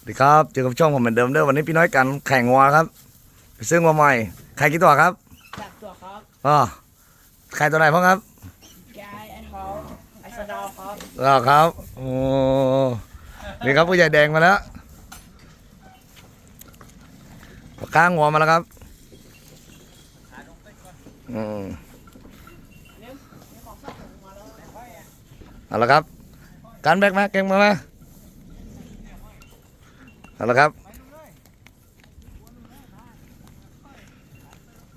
สวัสดีครับ เจอกับช่องผมเหมือนเดิมเด้อวันนี้พี่น้อยกันแข่งงัวครับไปซื้อมาใหม่ใครกี่ตัวครับจับตัวครับอ๋อใครตัวไหนพ่อครับยายไอ้ทองไอ้สะเดอครับอ๋อครับโอ้นี่ครับผู้ใหญ่แดงมาแล้วปากกางัวมาแล้วครับอืมเอาละครับการแบกมาเก่งมามา เอาละครับ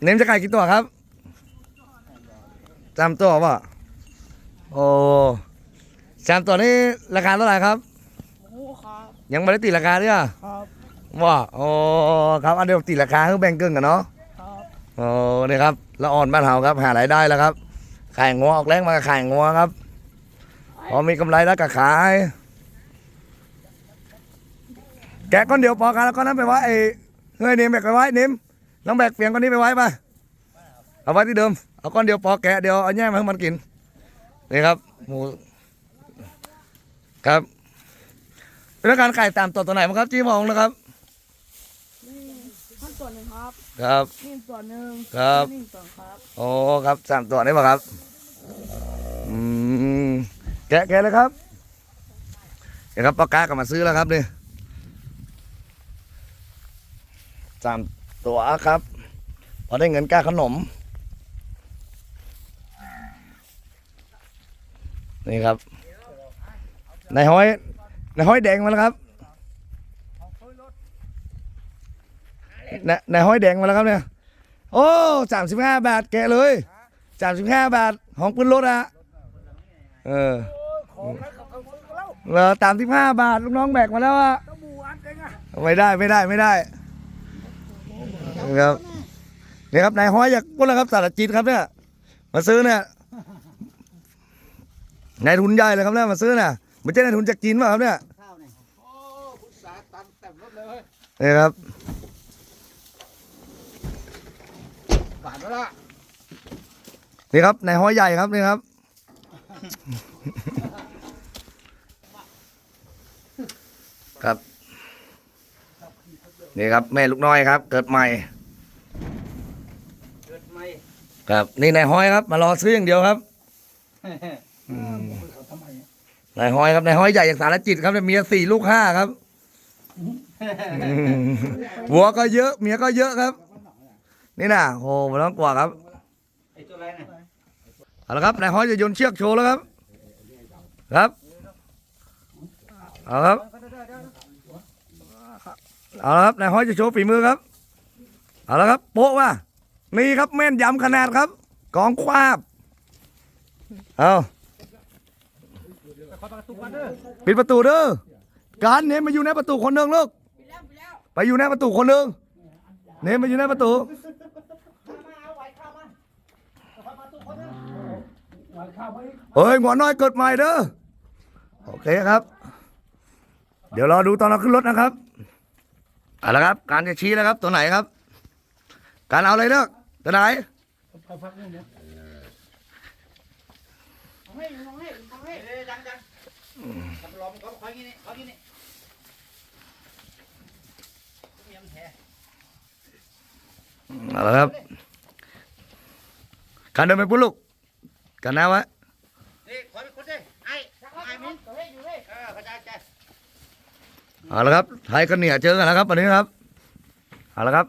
เน้มจะไก่กี่ตัวครับจำตัวป่ะโอ้จำตัวนี้ราคาเท่าไหร่ครับโอ้ครับยังไม่ได้ติดราคาด้วยอะครับว่าโอ้ครับอันเดียวติดราคาคือแบ่งครึ่งกันเนาะครับโอ้นี่ครับละอ่อนบ้านเฮาครับ หารายได้แล้วครับขายงัวออกแรงมาก็ขายงัวครับพอมีกำไรแล้วก็ขาย แกะก้อนเดียวพอกันแล้วก้อนนั้นไปไว้ไอ้เฮ้ยนิ่มแบกไปไว้นิ่มลองแบกเปลี่ยนก้อนนี้ไปไว้ไปเอาไว้ที่เดิมเอาก้อนเดียวพอแกะเดียวเอาแย่มาให้มันกินนี่ครับหมูครับเป็นการไก่ตามตัวตัวไหนมั้างครับจี้มองนะครับนี่ขั้นตัวหนึ่งครับครับนี่ตัวหนึ่งครับนี่ตัวครับโอ้ครับสามตัวนี่ป่ะครับอืมแกะแกะเลยครับเดี๋ยวครับปากกากลับมาซื้อแล้วครับนี่ สามตัวครับ พอได้เงินก้าขนม นี่ครับ ในห้อยในห้อยแดงมาแล้วครับนายนห้อยแดงมาแล้วครับเนี่ย โอ้สามสิบห้าบาทแกะเลยสามสิบห้าบาทของปืนรถอะเออเราตามสิบห้าบาทลูกน้องแบกมาแล้วอะไม่ได้ไม่ได้ไม่ได้ ครับนี่ครับนายห้อยอยากพูดแล้วครับสารจิตครับเนี่ย มาซื้อเนี่ยนายทุนใหญ่เลยครับเนี่ยมาซื้อเนี่ยไม่ใช่นายทุนจากจีนป่ะครับเนี่ยนี่ครับบาทแล้วล่ะนี่ครับนายห้อยใหญ่ครับนี่ครับครับนี่ครับ แม่ลูกน้อยครับ เกิดใหม่เกิดไม่ ครับนี่นายห้อยครับ มารอซื้ออย่างเดียวครับนายห้อยครับนายห้อยใหญ่อย่างสารจิตครับเนี่ยเมียสี่ลูกห้าครับอืมหัวก็เยอะ เมียก็เยอะครับ นี่น่ะโอ้โหมันต้องกว่าครับไอ้ตัวอะไรเนี่ยเอาละครับนายห้อยจะโยนเชือกโชว์แล้วครับ ครับเอาครับเอาละครับนายห้อยจะโชว์ฝีมือครับ เอาละครับ โป๊ะว่า นี่ครับแม่นยำขนาดครับ กองควาบ เอาปิดประตูเด้อ การเนมมาอยู่ในประตูคนหนึ่งลูก ไปอยู่ในประตูคนหนึ่งเนมมาอยู่ในประตูเฮ้ยหัวน้อยเกิดใหม่เด้อ โอเคครับ เดี๋ยวรอดูตอนเราขึ้นรถนะครับเอาละครับ การจะชี้แล้วครับ ตัวไหนครับ การเอาอะไรเลือก ตัวไหนเอาให้เอาให้เอาให้เอ้ยยังยังทำลมเขาคอยกินนี่คอยกินนี่เมียมแท้เอาละครับการเดินไปปุ๊บลูกกันนะวะนี่คอยเป็นคนดิไอ้ไอ้มิ้นเอาให้อยู่ให้เออเข้าใจใจเอาละครับไทยกันเหนียเจอกันแล้วครับวันนี้ครับเอาละครับ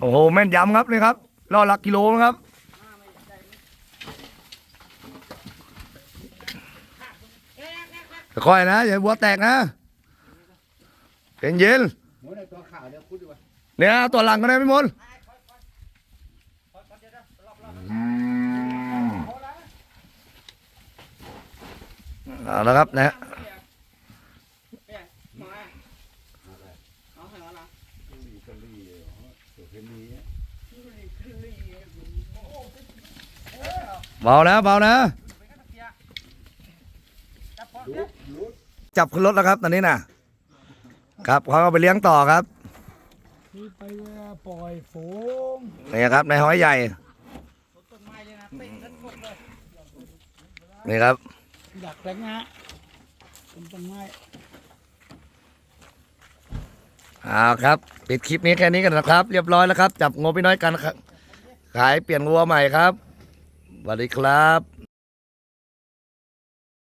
โอ้โหแม่นยำครับนี่ครับล่อหลักกิโลนะครับค่อยนะอย่าหัวแตกนะเป็นเย็นเนี่ยตัวหลังก็ได้ไม่มนคอยเดี๋ยวนะรอบรอบเอาละครับนะฮะ เอาให้เอาละเบานะเบานะจับขึ้นรถแล้วครับ ตอนนี้นะครับเขาเอาไปเลี้ยงต่อครับนี่ไปปล่อยฝูงนี่ครับในห้อยใหญ่นี่ครับอยากแรงนะต้นไม้ เอาครับ ปิดคลิปนี้แค่นี้กันนะครับ เรียบร้อยแล้วครับ จับงูพี่น้อยกันขายเปลี่ยนวัวใหม่ครับสวัสดีครับ